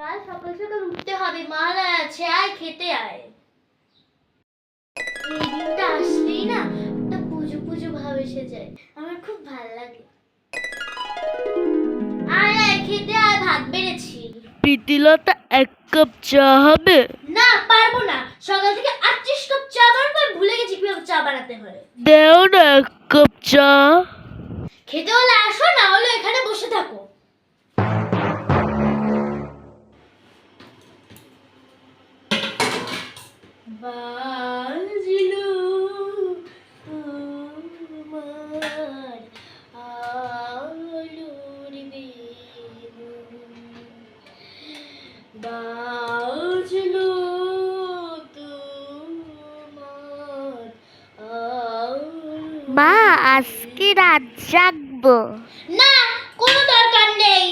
বাড়ি মালা আছে আয় খেতে আয়। এই দিনটা আসলেই না একটা পুজো পুজো ভাব এসে যায় আমার খুব ভালো লাগে। আয় আয় খেতে আয় ভাত বেড়েছি। প্রীতিলতা এক কাপ চা হবে? না পারব না। সকাল থেকে আটত্রিশ কাপ চা বানাবো আমি ভুলে গেছি কীভাবে চা বানাতে হয়। দেও না এক কাপ চা। খেতে হলে আসো না হলে এখানে বসে থাকো। বাজলো তোমার আলোর বেলুন। বাজলো মা আজকে রাত জাগবো। না কোনো দরকার নেই।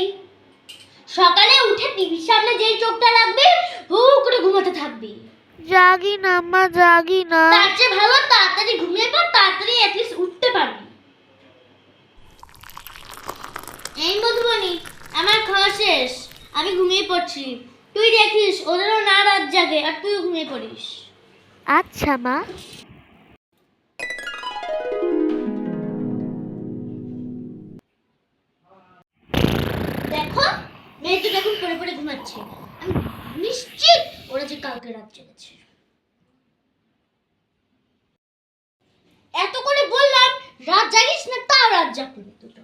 সকালে উঠে টিভির সামনে যেই চোখটা রাখবে হু করে ঘুমাতে থাকবি। জাগি না মা জাগি না। তার চেয়ে ভালো তাড়াতাড়ি ঘুমিয়ে পর তাড়াতাড়ি অ্যাটলিস্ট উঠতে পারবি। এই মধুবনী আমার খাওয়া শেষ। আমি ঘুমিয়ে পড়ছি। তুই দেখিস ওদেরও না রাত জাগে আর তুইও ঘুমিয়ে পড়িস। আচ্ছা মা। দেখো মেয়েটা দেখুন পড়ে পড়ে ঘুমাচ্ছে। আমি নিশ্চিত যে কালকে রাত জেগেছে এত করে বললাম রাত জাগিস না তাও রাত জাগবি দুটো।